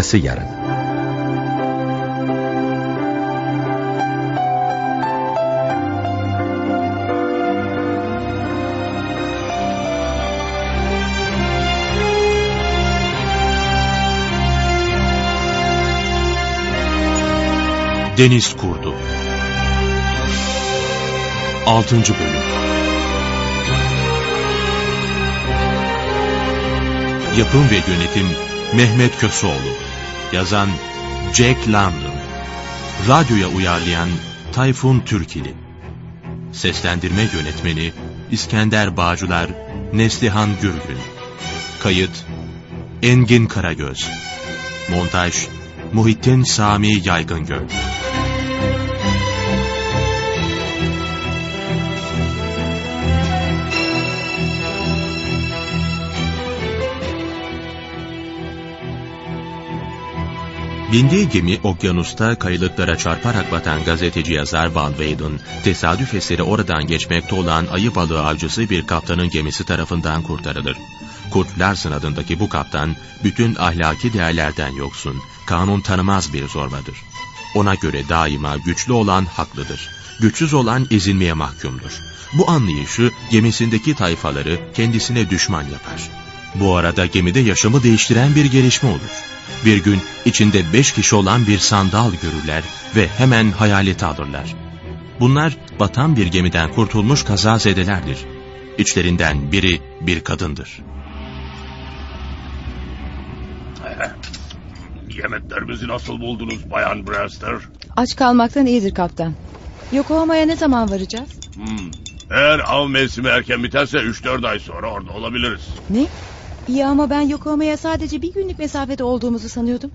Arkası yarın. Deniz Kurdu 6. Bölüm Yapım ve Yönetim Mehmet Köseoğlu Yazan Jack London. Radyoya uyarlayan Tayfun Türkili. Seslendirme Yönetmeni İskender Bağcılar Neslihan Gürgün. Kayıt Engin Karagöz. Montaj Muhittin Sami Yaygıngöl Bindiği gemi okyanusta kayılıklara çarparak batan gazeteci yazar Van Weyden, tesadüf eseri oradan geçmekte olan ayı balığı avcısı bir kaptanın gemisi tarafından kurtarılır. Kurt Larsen adındaki bu kaptan, bütün ahlaki değerlerden yoksun, kanun tanımaz bir zorbadır. Ona göre daima güçlü olan haklıdır. Güçsüz olan ezilmeye mahkumdur. Bu anlayışı gemisindeki tayfaları kendisine düşman yapar. Bu arada gemide yaşamı değiştiren bir gelişme olur. Bir gün içinde beş kişi olan bir sandal görürler ve hemen hayaleti alırlar. Bunlar batan bir gemiden kurtulmuş kazazedelerdir. İçlerinden biri bir kadındır. Yemeklerimizi nasıl buldunuz Bayan Brewster? Aç kalmaktan iyidir kaptan. Yokohama'ya ne zaman varacağız? Hmm. Eğer av mevsimi erken biterse 3-4 ay sonra orada olabiliriz. Ne? İyi ama ben Yokohama'ya sadece bir günlük mesafede olduğumuzu sanıyordum.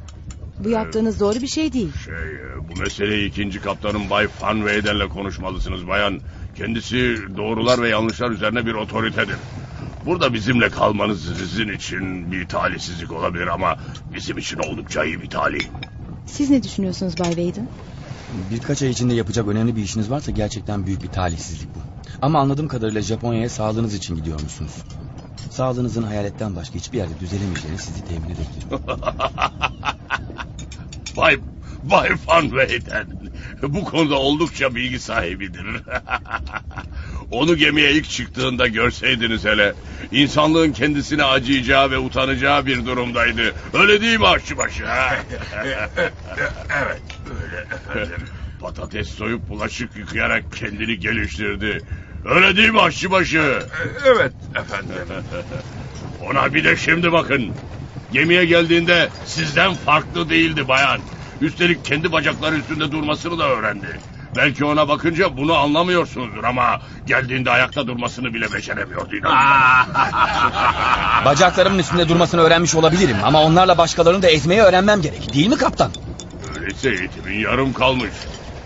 Bu yaptığınız doğru bir şey değil. Şey, bu meseleyi ikinci kaptanın Bay Van Weyden'le konuşmalısınız bayan. Kendisi doğrular ve yanlışlar üzerine bir otoritedir. Burada bizimle kalmanız sizin için bir talihsizlik olabilir ama bizim için oldukça iyi bir talih. Siz ne düşünüyorsunuz Bay Wayden? Birkaç ay içinde yapacak önemli bir işiniz varsa gerçekten büyük bir talihsizlik bu. Ama anladığım kadarıyla Japonya'ya sağlığınız için gidiyormuşsunuz. Sağlığınızın hayaletten başka hiçbir yerde düzelemeyeceğini sizi temin edebilirim. Bay, Bay Van Weyden bu konuda oldukça bilgi sahibidir. Onu gemiye ilk çıktığında görseydiniz hele. insanlığın kendisine acıyacağı ve utanacağı bir durumdaydı. Öyle değil mi aşçıbaşı? ha? Evet, öyle efendim. Patates soyup bulaşık yıkayarak kendini geliştirdi. Öyle değil mi aşçıbaşı? Evet efendim. Ona bir de şimdi bakın. Gemiye geldiğinde sizden farklı değildi bayan. Üstelik kendi bacakları üstünde durmasını da öğrendi. Belki ona bakınca bunu anlamıyorsunuzdur ama geldiğinde ayakta durmasını bile beceremiyordu inanın. Bacaklarımın üstünde durmasını öğrenmiş olabilirim ama onlarla başkalarını da ezmeyi öğrenmem gerek. Değil mi kaptan? Öyleyse eğitimin yarım kalmış.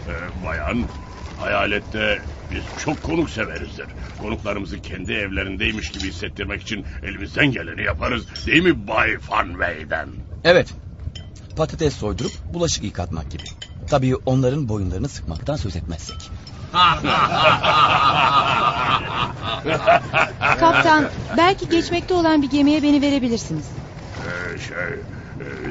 Ee, bayan, hayalette biz çok konuk severizdir. Konuklarımızı kendi evlerindeymiş gibi hissettirmek için elimizden geleni yaparız. Değil mi Bay Van Weyden? Evet. Patates soydurup bulaşık yıkatmak gibi. Tabii onların boyunlarını sıkmaktan söz etmezsek. Kaptan, belki geçmekte olan bir gemiye beni verebilirsiniz. Ee, şey,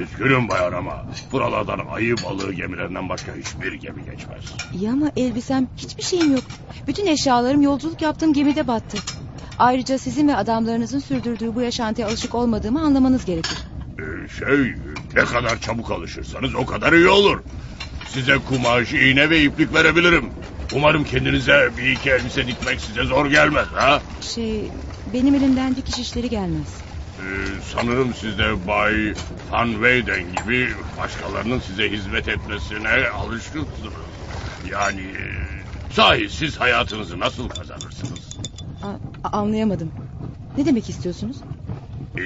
üzgünüm bayan ama buralardan ayı balığı gemilerinden başka hiçbir gemi geçmez. İyi ama elbisem hiçbir şeyim yok. Bütün eşyalarım yolculuk yaptığım gemide battı. Ayrıca sizin ve adamlarınızın sürdürdüğü bu yaşantıya alışık olmadığımı anlamanız gerekir. Ee, şey, ne kadar çabuk alışırsanız o kadar iyi olur. Size kumaş, iğne ve iplik verebilirim. Umarım kendinize bir iki elbise dikmek size zor gelmez ha? Şey, benim elimden dikiş işleri gelmez. Ee, sanırım siz de Bay Van Weyden gibi başkalarının size hizmet etmesine alışkınsınız. Yani e, sahi siz hayatınızı nasıl kazanırsınız? A- anlayamadım. Ne demek istiyorsunuz?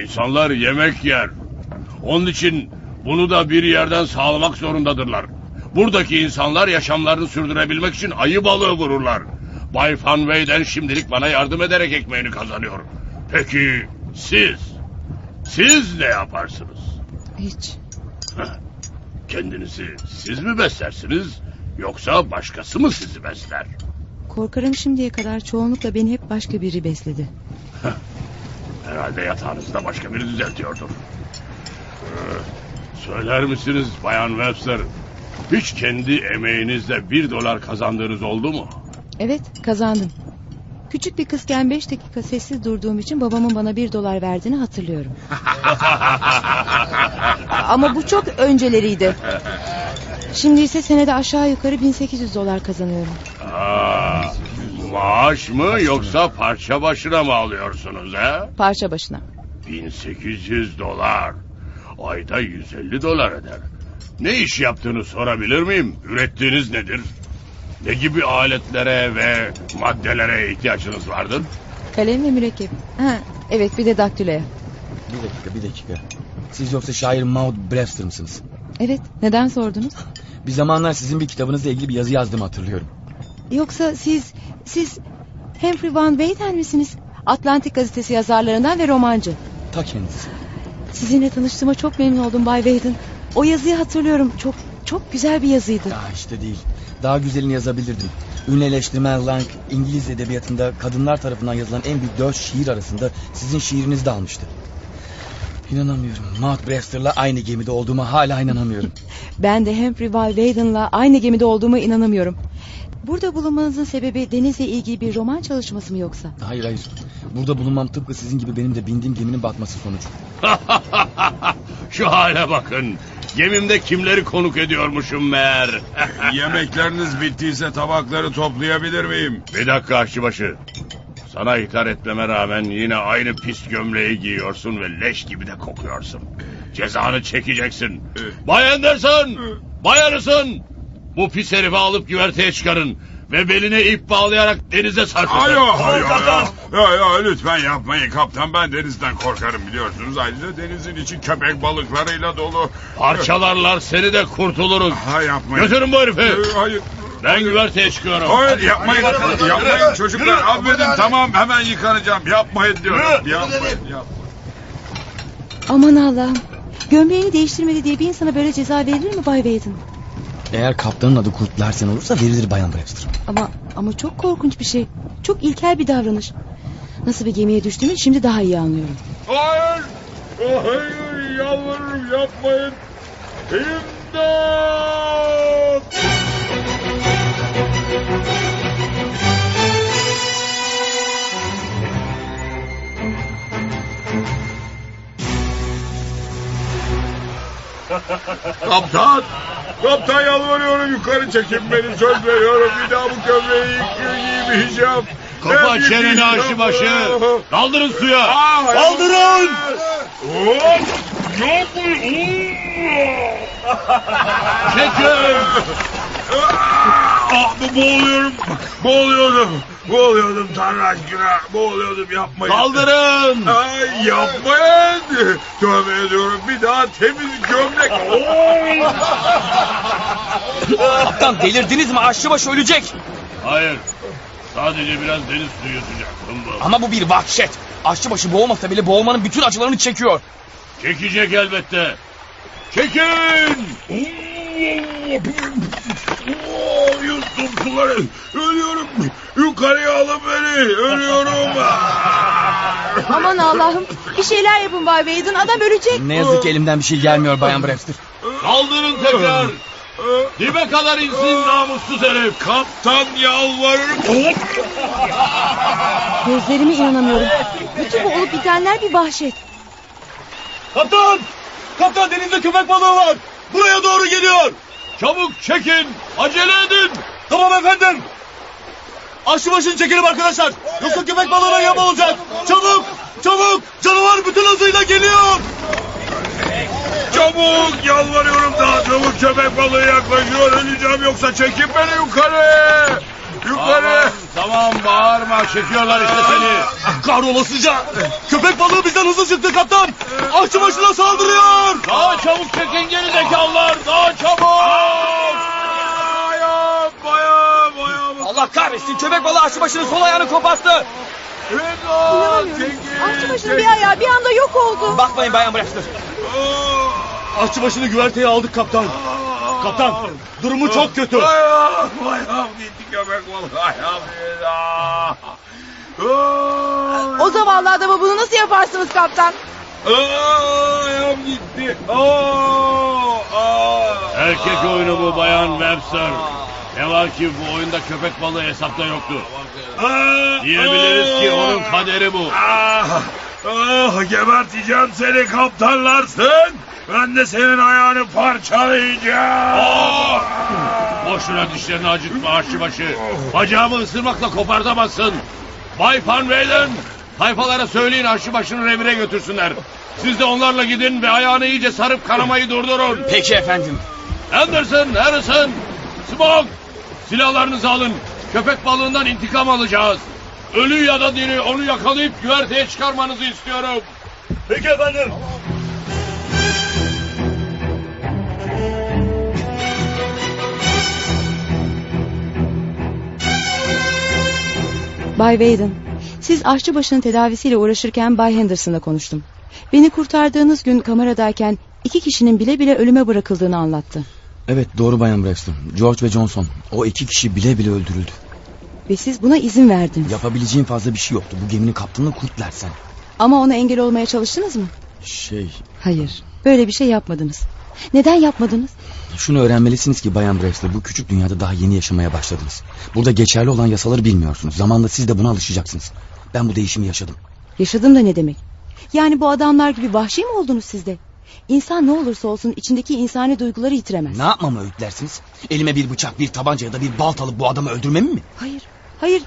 İnsanlar yemek yer. Onun için bunu da bir yerden sağlamak zorundadırlar. Buradaki insanlar yaşamlarını sürdürebilmek için ayı balığı vururlar. Bay Van Weyden şimdilik bana yardım ederek ekmeğini kazanıyor. Peki siz? Siz ne yaparsınız? Hiç. Kendinizi siz mi beslersiniz yoksa başkası mı sizi besler? Korkarım şimdiye kadar çoğunlukla beni hep başka biri besledi. Herhalde yatağınızda başka biri düzeltiyordur. Ee, Söyler misiniz Bayan Webster? Hiç kendi emeğinizle bir dolar kazandığınız oldu mu? Evet kazandım. Küçük bir kızken beş dakika sessiz durduğum için babamın bana bir dolar verdiğini hatırlıyorum. Ama bu çok önceleriydi. Şimdi ise senede aşağı yukarı 1800 dolar kazanıyorum. Aa, maaş mı yoksa parça başına mı alıyorsunuz he? Parça başına. 1800 dolar. Ayda 150 dolar eder. Ne iş yaptığını sorabilir miyim? Ürettiğiniz nedir? Ne gibi aletlere ve maddelere ihtiyacınız vardır? Kalem ve mürekkep. Ha, evet bir de daktiloya. Bir dakika bir dakika. Siz yoksa şair Maud Brewster mısınız? Evet neden sordunuz? Bir zamanlar sizin bir kitabınızla ilgili bir yazı yazdığımı hatırlıyorum. Yoksa siz, siz Humphrey Van Weyden misiniz? Atlantik gazetesi yazarlarından ve romancı. Ta kendisi. Sizinle tanıştığıma çok memnun oldum Bay Weyden. O yazıyı hatırlıyorum. Çok çok güzel bir yazıydı. Daha işte değil. Daha güzelini yazabilirdim. Ünlü eleştirmen Lang İngiliz edebiyatında kadınlar tarafından yazılan en büyük dört şiir arasında sizin şiirinizi de almıştı. İnanamıyorum. Maud Brewster'la aynı gemide olduğuma hala inanamıyorum. Ben de Humphrey Van Weyden'la aynı gemide olduğuma inanamıyorum. Burada bulunmanızın sebebi denizle ilgili bir roman çalışması mı yoksa? hayır hayır. Burada bulunmam tıpkı sizin gibi benim de bindiğim geminin batması sonucu. Şu hale bakın. Gemimde kimleri konuk ediyormuşum meğer. Yemekleriniz bittiyse tabakları toplayabilir miyim? Bir dakika aşçıbaşı. Sana ithal etmeme rağmen yine aynı pis gömleği giyiyorsun ve leş gibi de kokuyorsun. Cezanı çekeceksin. Bay Anderson! Bay Anderson! Bu pis herifi alıp güverteye çıkarın. Ve beline ip bağlayarak denize sarkıtın. Ayo, ayo, ayo, ayo, lütfen yapmayın kaptan. Ben denizden korkarım biliyorsunuz. Ayrıca denizin içi köpek balıklarıyla dolu. Parçalarlar seni de kurtuluruz. Ha yapmayın. Götürün bu herifi. Ee, Hayır. Ben güverteye çıkıyorum. Hayır yapmayın. Yapmayın çocuklar. Affedin tamam hemen yıkanacağım. Yapmayın diyorum. Yapmayın. yapmayın. Aman Allah'ım. Gömleğini değiştirmedi diye bir insana böyle ceza verilir mi Bay Weyden? Eğer kaptanın adı Kurt Larsen olursa verilir Bayan Brewster. Ama ama çok korkunç bir şey. Çok ilkel bir davranış. Nasıl bir gemiye düştüğümü şimdi daha iyi anlıyorum. Hayır. Hayır yalvarırım yapmayın. İmdat. Kaptan! Kaptan yalvarıyorum yukarı çekin beni söz veriyorum bir daha bu gömleği giymeyeceğim. Kapa çeneni giymeyeceğim. aşçıbaşı. Daldırın suya. Aa. Daldırın. Hop! Ne yapıyorsun? Çekin. Ah, bu boğuluyorum. Boğuluyordum. Tanrı aşkına. Boğuluyordum yapmayın. Kaldırın. Ay yapmayın. Tövbe ediyorum bir daha temiz gömlek. Kaptan delirdiniz mi? Aşçıbaşı ölecek. Hayır. Sadece biraz deniz suyu yutacaktım bu. Ama bu bir vahşet. Aşçıbaşı boğmasa bile boğulmanın bütün acılarını çekiyor. Çekecek elbette. Çekin. Oo, Yuttum suları. Ölüyorum. Yukarıya alın beni. Ölüyorum. Aman Allah'ım. Bir şeyler yapın Bay Weyden. Adam ölecek. Ne yazık ki elimden bir şey gelmiyor Bayan Brewster. Kaldırın tekrar. Dibe kadar insin namussuz herif. Kaptan yalvarırım. Gözlerime inanamıyorum. Bütün bu olup bitenler bir vahşet. Kaptan! Kaptan denizde köpek balığı var. Buraya doğru geliyor. Çabuk çekin. Acele edin. Tamam efendim. Aşçıbaşını çekelim arkadaşlar. Yoksa köpek balığına yem olacak. Çabuk! Çabuk! Canavar bütün hızıyla geliyor. Çabuk yalvarıyorum daha çabuk köpek balığı yaklaşıyor öleceğim yoksa çekin beni yukarı. Yukarı. Tamam bağırma çekiyorlar işte seni. Kahrolasıca! Köpek balığı bizden hızlı çıktı kaptan! Ahçı başına saldırıyor! Daha çabuk çekin geri zekalılar. Daha çabuk. Ayağım ayağım ayağım. Allah kahretsin köpek balığı aşçıbaşının sol ayağını koparttı. İnanamıyorum. çekin. Akçabaşı'nın bir ayağı bir anda yok oldu. Bakmayın Bayan Brewster. Ahçı başını güverteye aldık kaptan. Kaptan, durumu çok kötü. Ayağım ayağım gitti köpek balığı ayağım. O zavallı adama bunu nasıl yaparsınız kaptan? Aa, ayağım gitti. Aa, aa. Erkek oyunu bu Bayan Webster. Ne var ki bu oyunda köpek balığı hesapta yoktu. Aa, Diyebiliriz ki onun kaderi bu. Ah, ah, geberteceğim seni kaptanlarsın. Ben de senin ayağını parçalayacağım. Aa! Boşuna dişlerini acıtma aşçıbaşı. Bacağımı ısırmakla kopartamazsın. Bay Van Weyden, tayfalara söyleyin aşçıbaşını revire götürsünler. Siz de onlarla gidin ve ayağını iyice sarıp kanamayı durdurun. Peki efendim. Anderson, Harrison, Smoke, silahlarınızı alın. Köpek balığından intikam alacağız. Ölü ya da diri onu yakalayıp güverteye çıkarmanızı istiyorum. Peki efendim. Bay Whedon, siz aşçıbaşının tedavisiyle uğraşırken Bay Henderson'la konuştum. Beni kurtardığınız gün kameradayken iki kişinin bile bile ölüme bırakıldığını anlattı. Evet doğru Bayan Braxton. George ve Johnson. O iki kişi bile bile öldürüldü. Ve siz buna izin verdiniz. Yapabileceğim fazla bir şey yoktu. Bu geminin kaptanını kurt Larsen. Ama ona engel olmaya çalıştınız mı? Şey... Hayır, böyle bir şey yapmadınız. Neden yapmadınız? Şunu öğrenmelisiniz ki Bayan Brewster bu küçük dünyada daha yeni yaşamaya başladınız. Burada geçerli olan yasaları bilmiyorsunuz. Zamanla siz de buna alışacaksınız. Ben bu değişimi yaşadım. Yaşadım da ne demek? Yani bu adamlar gibi vahşi mi oldunuz siz de? İnsan ne olursa olsun içindeki insani duyguları yitiremez. Ne yapmamı öğütlersiniz? Elime bir bıçak, bir tabanca ya da bir balt alıp bu adamı öldürmemi mi? Hayır, hayır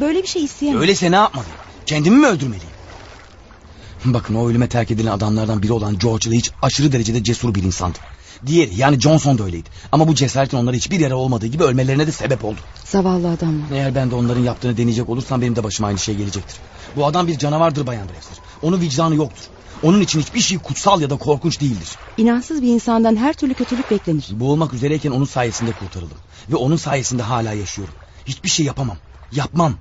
böyle bir şey isteyemem. Öyleyse ne yapmalıyım? Kendimi mi öldürmeliyim? Bakın o ölüme terk edilen adamlardan biri olan George Leach aşırı derecede cesur bir insandı. Diğeri yani Johnson da öyleydi. Ama bu cesaretin onlara hiçbir yere olmadığı gibi ölmelerine de sebep oldu. Zavallı adamlar. Eğer ben de onların yaptığını deneyecek olursam benim de başıma aynı şey gelecektir. Bu adam bir canavardır Bayan Brewster. Onun vicdanı yoktur. Onun için hiçbir şey kutsal ya da korkunç değildir. İnansız bir insandan her türlü kötülük beklenir. Boğulmak üzereyken onun sayesinde kurtarıldım. Ve onun sayesinde hala yaşıyorum. Hiçbir şey yapamam. Yapmam.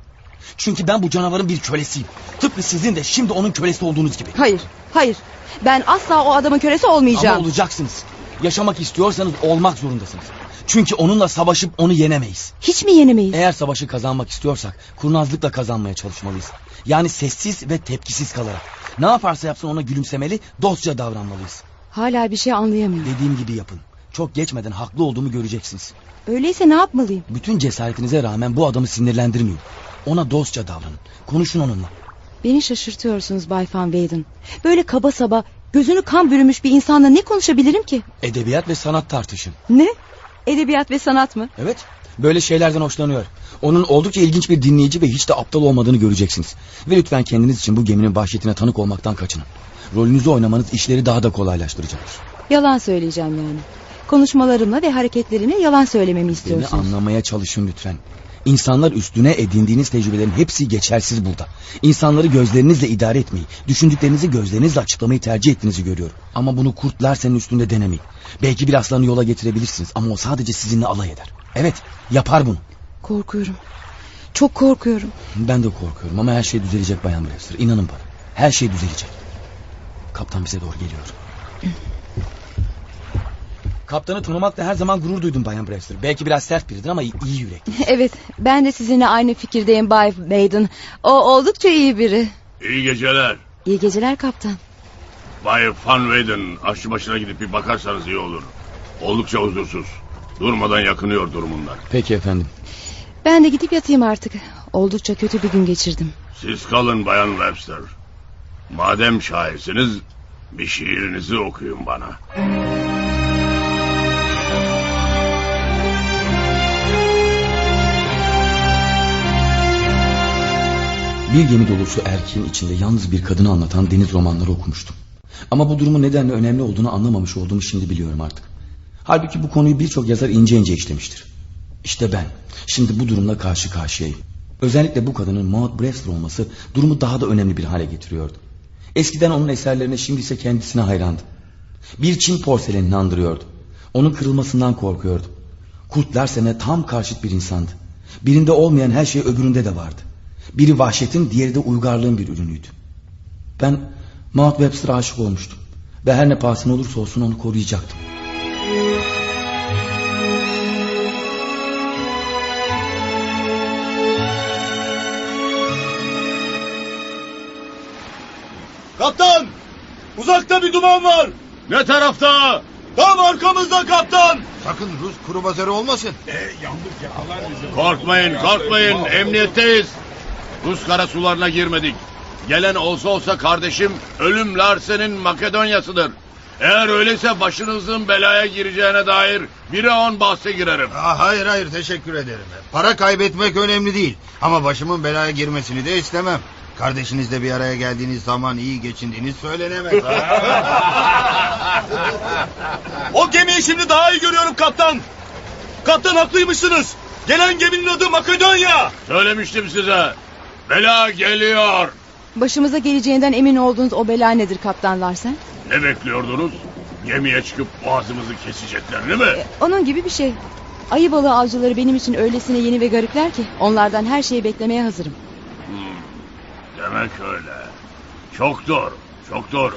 Çünkü ben bu canavarın bir kölesiyim. Tıpkı sizin de şimdi onun kölesi olduğunuz gibi. Hayır, hayır. Ben asla o adamın kölesi olmayacağım. Ama olacaksınız. Yaşamak istiyorsanız olmak zorundasınız. Çünkü onunla savaşıp onu yenemeyiz. Hiç mi yenemeyiz? Eğer savaşı kazanmak istiyorsak kurnazlıkla kazanmaya çalışmalıyız. Yani sessiz ve tepkisiz kalarak. Ne yaparsa yapsın ona gülümsemeli, dostça davranmalıyız. Hala bir şey anlayamıyorum. Dediğim gibi yapın. Çok geçmeden haklı olduğumu göreceksiniz. Öyleyse ne yapmalıyım? Bütün cesaretinize rağmen bu adamı sinirlendirmeyin. Ona dostça davranın. Konuşun onunla. Beni şaşırtıyorsunuz Bay Van Weyden. Böyle kaba saba, gözünü kan bürümüş bir insanla ne konuşabilirim ki? Edebiyat ve sanat tartışın. Ne? Edebiyat ve sanat mı? Evet. Böyle şeylerden hoşlanıyor. Onun oldukça ilginç bir dinleyici ve hiç de aptal olmadığını göreceksiniz. Ve lütfen kendiniz için bu geminin vahşetine tanık olmaktan kaçının. Rolünüzü oynamanız işleri daha da kolaylaştıracaktır. Yalan söyleyeceğim yani. Konuşmalarımla ve hareketlerimle yalan söylememi Beni istiyorsunuz. anlamaya çalışın lütfen. İnsanlar üstüne edindiğiniz tecrübelerin hepsi geçersiz burada. İnsanları gözlerinizle idare etmeyi, düşündüklerinizi gözlerinizle açıklamayı tercih ettiğinizi görüyorum. Ama bunu kurtlar senin üstünde denemeyin. Belki bir aslanı yola getirebilirsiniz ama o sadece sizinle alay eder. Evet, yapar bunu. Korkuyorum. Çok korkuyorum. Ben de korkuyorum ama her şey düzelecek Bayan Brewster. İnanın bana. Her şey düzelecek. Kaptan bize doğru geliyor. Kaptanı tanımakla her zaman gurur duydum Bayan Brewster. Belki biraz sert biridir ama iyi, iyi yürekli. Evet, ben de sizinle aynı fikirdeyim Bay Weyden. O oldukça iyi biri. İyi geceler. İyi geceler kaptan. Bay Van Weyden aşçı başına gidip bir bakarsanız iyi olur. Oldukça huzursuz. Durmadan yakınıyor durumundan. Peki efendim. Ben de gidip yatayım artık. Oldukça kötü bir gün geçirdim. Siz kalın Bayan Webster. Madem şairsiniz bir şiirinizi okuyun bana. Bir gemi dolusu erkeğin içinde yalnız bir kadını anlatan deniz romanları okumuştum. Ama bu durumun nedenle önemli olduğunu anlamamış olduğumu şimdi biliyorum artık. Halbuki bu konuyu birçok yazar ince ince işlemiştir. İşte ben şimdi bu durumla karşı karşıyayım. Özellikle bu kadının Maud Brewster olması durumu daha da önemli bir hale getiriyordu. Eskiden onun eserlerine şimdi ise kendisine hayrandım. Bir Çin porselenini andırıyordu. Onun kırılmasından korkuyordum. Kurt Larsen'e tam karşıt bir insandı. Birinde olmayan her şey öbüründe de vardı. Biri vahşetin, diğeri de uygarlığın bir ürünüydü. Ben Maud Webster'a aşık olmuştum. Ve her ne pahasına olursa olsun onu koruyacaktım. Kaptan! Uzakta bir duman var. Ne tarafta? Tam arkamızda kaptan. Sakın Rus kuru bazarı olmasın. Korkmayın korkmayın emniyetteyiz. Rus karasularına girmedik. Gelen olsa olsa kardeşim ölüm Larsen'in Makedonya'sıdır. Eğer öyleyse başınızın belaya gireceğine dair bir on bahse girerim. Aa, hayır hayır teşekkür ederim. Para kaybetmek önemli değil. Ama başımın belaya girmesini de istemem. Kardeşinizle bir araya geldiğiniz zaman iyi geçindiğiniz söylenemez. O gemiyi şimdi daha iyi görüyorum kaptan. Kaptan haklıymışsınız. Gelen geminin adı Makedonya. Söylemiştim size. Bela geliyor. Başımıza geleceğinden emin olduğunuz o bela nedir kaptan Larsen? Ne bekliyordunuz? Gemiye çıkıp boğazımızı kesecekler değil mi? Onun gibi bir şey. Ayı balığı avcıları benim için öylesine yeni ve garipler ki onlardan her şeyi beklemeye hazırım. Demek öyle. Çok doğru, çok doğru.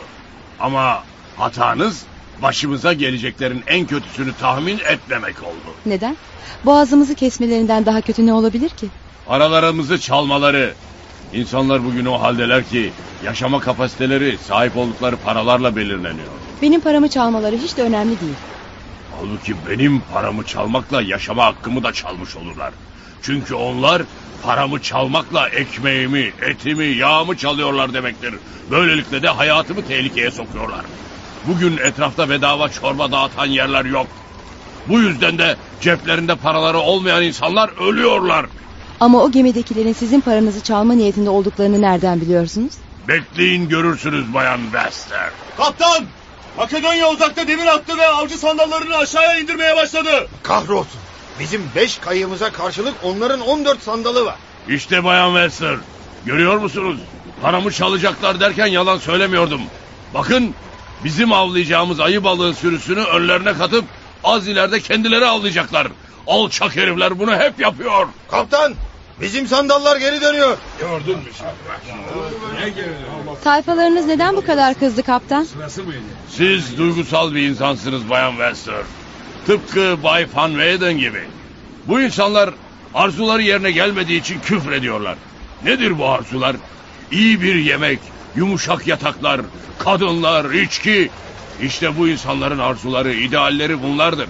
Ama hatanız başımıza geleceklerin en kötüsünü tahmin etmemek oldu. Neden? Boğazımızı kesmelerinden daha kötü ne olabilir ki? Paralarımızı çalmaları. İnsanlar bugün o haldeler ki yaşama kapasiteleri sahip oldukları paralarla belirleniyor. Benim paramı çalmaları hiç de önemli değil. Halbuki benim paramı çalmakla yaşama hakkımı da çalmış olurlar. Çünkü onlar paramı çalmakla ekmeğimi, etimi, yağımı çalıyorlar demektir. Böylelikle de hayatımı tehlikeye sokuyorlar. Bugün etrafta bedava çorba dağıtan yerler yok. Bu yüzden de ceplerinde paraları olmayan insanlar ölüyorlar. Ama o gemidekilerin sizin paranızı çalma niyetinde olduklarını nereden biliyorsunuz? Bekleyin görürsünüz Bayan Wester. Kaptan. Makedonya uzakta demir attı ve avcı sandallarını aşağıya indirmeye başladı. Kahrolsun. Bizim beş kayığımıza karşılık onların on dört sandalı var. İşte Bayan Wester. Görüyor musunuz? Paramı çalacaklar derken yalan söylemiyordum. Bakın bizim avlayacağımız ayı balığı sürüsünü önlerine katıp az ileride kendileri avlayacaklar. Alçak herifler bunu hep yapıyor. Kaptan bizim sandallar geri dönüyor. Sayfalarınız neden bu kadar kızdı kaptan? Siz duygusal bir insansınız Bayan Wester. Tıpkı Bay Van Weyden gibi. Bu insanlar arzuları yerine gelmediği için küfrediyorlar. Nedir bu arzular? İyi bir yemek, yumuşak yataklar, kadınlar, içki. İşte bu insanların arzuları, idealleri bunlardır.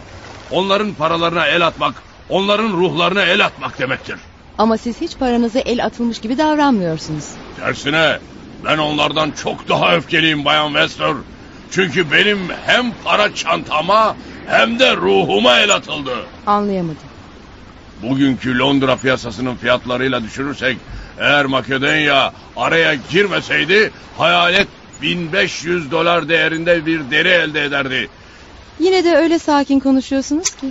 Onların paralarına el atmak, onların ruhlarına el atmak demektir. Ama siz hiç paranıza el atılmış gibi davranmıyorsunuz. Tersine ben onlardan çok daha öfkeliyim Bayan Wester. Çünkü benim hem para çantama hem de ruhuma el atıldı. Anlayamadım. Bugünkü Londra piyasasının fiyatlarıyla düşünürsek eğer Makedonya araya girmeseydi hayalet 1500 dolar değerinde bir deri elde ederdi. Yine de öyle sakin konuşuyorsunuz ki.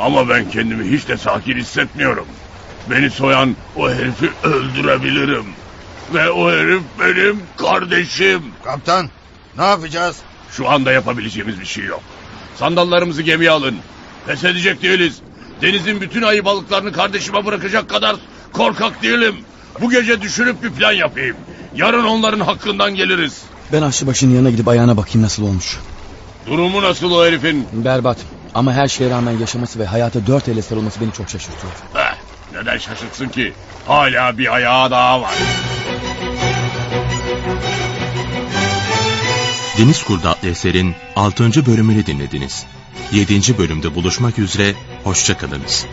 Ama ben kendimi hiç de sakin hissetmiyorum. Beni soyan o herifi öldürebilirim. Ve o herif benim kardeşim. Kaptan ne yapacağız? Şu anda yapabileceğimiz bir şey yok. Sandallarımızı gemiye alın. Pes edecek değiliz. Denizin bütün ayı balıklarını kardeşime bırakacak kadar korkak değilim. Bu gece düşünüp bir plan yapayım. Yarın onların hakkından geliriz. Ben aşçıbaşının yanına gidip ayağına bakayım nasıl olmuş. Durumu nasıl o herifin? Berbat. Ama her şeye rağmen yaşaması ve hayata dört elle sarılması beni çok şaşırtıyor. Eh, neden şaşırtsın ki? Hala bir ayağı daha var. Deniz Kurdu adlı eserin 6. bölümünü dinlediniz. 7. bölümde buluşmak üzere, hoşçakalınız.